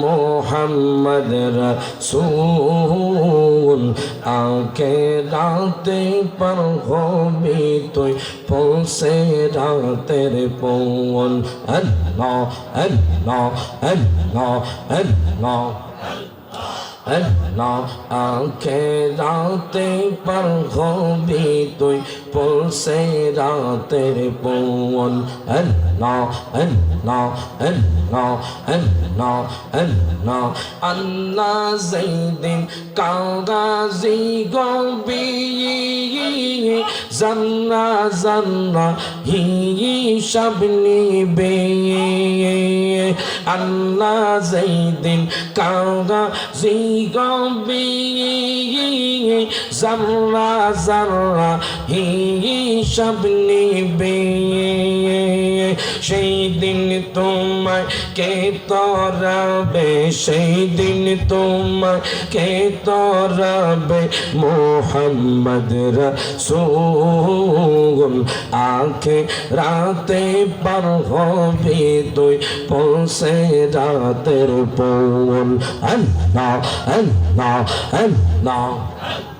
মোহাম্মদ রসুল আকে রাতে পর হবি তুই পৌঁছে জাতের পৌন হল্লা হল্লা হল্লা হল্লা হল্লা, আখে রাতে পর হবি তুই পলসে রাতের পৌন হল্লা হল্লা হল্লা হল্লা হল্লা আল্লাহ জৈদিন কারা জি গবি জান্না জান্না হিসাব নিবে। আল্লাহ জৈদিন কাউগা জি গবে জান্না জান্না হিসাব নিবে। সেই দিন তুমি কে তরাবে সেই দিন তোমায় কে তরাবে মোহাম্মদ রসুল। আখে রাতে পার হবে তুই, পৌঁছে রাতের পৌন আল্লাহ আল্লাহ আল্লাহ।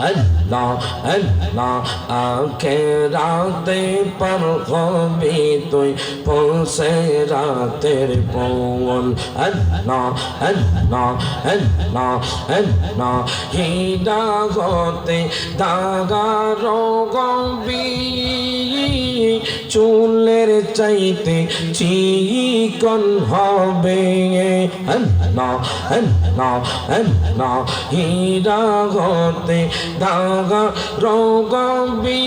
আল্লাহ আল্লাহ আখে রাতে পর হবি তুই পৌঁছে রাতের পৌন আল্লাহ আল্লাহ আল্লাহ আল্লাহ হীরা হতে দাগা রোগবি চুলের চাইতে চিকন হবে আল্লাহ আল্লাহ আল্লাহ হীরা হতে দাগা রোগবি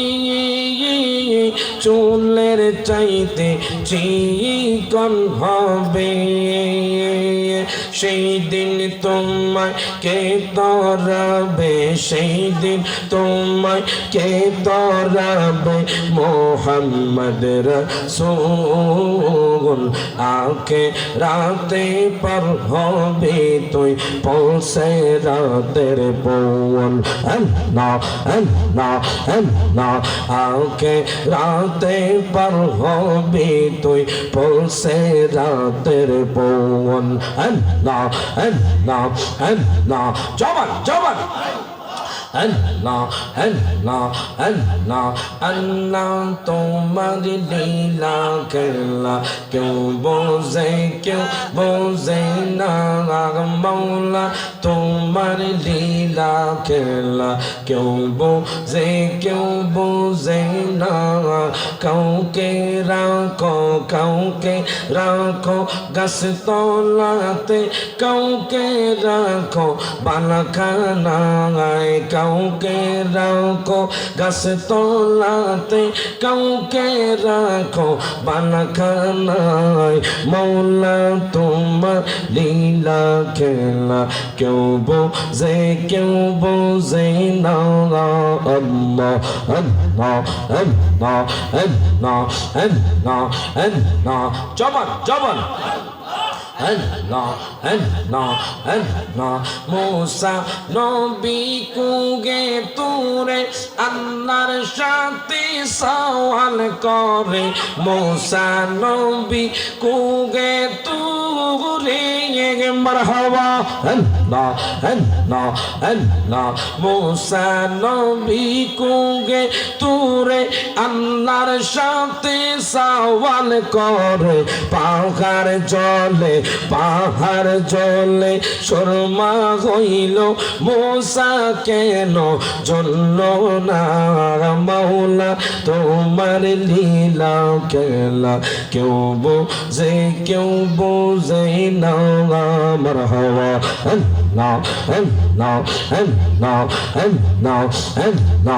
চুলের চাইতে চিকন হবে। সেই দিন তোমায় কে তরাবে সেই দিন তোমায় কে তরাবে মোহাম্মদ রসুল। আখে রাতে পর হবে, তুই পৌঁছে রাতের পৌন আখে রাতে পর হবে তুই, পৌঁছে রাতের পৌন আল্লাহ আল্লাহ আল্লাহ জবান জবান। আল্লাহ আল্লাহ আল্লাহ আল্লাহ তোমার লীলা খেলা কেউ বোঝে কেউ বোঝে না। মৌলা তোমার লীলা খেলা কেউ বোঝে কেউ বোঝে না। কাউকে রাখো কাউকে রাখো, গাছ তলাতে কাউকে রাখো বালাখানায় কাউকে রাখো, গাছ তলাতে কাউকে রাখো, বালাখানায় মৌলা তোমার লীলা খেলা কেউ বোঝে, কেউ বোঝে না আল্লাহ আল্লাহ আল্লাহ আল্লাহ আল্লাহ আল্লাহ জবান জবান আল্লাহ আল্লাহ আল্লাহ মোসা নবী কুগে তুরে আল্লাহর সাথে সওয়াল করে মোসা নবী কুগে তুরে ringing marhaba anna anna anna Musa nabi ko ge ture আল্লাহর সাথে সওয়াল করে, পাহাড় জলে পাহাড় জলে শর্মা হইল মোসা কেন? জন্য না মাওলা, তোমার লীলা খেলা, কেউ বোঝে কেউ বোঝে না আমার হওয়া। না না।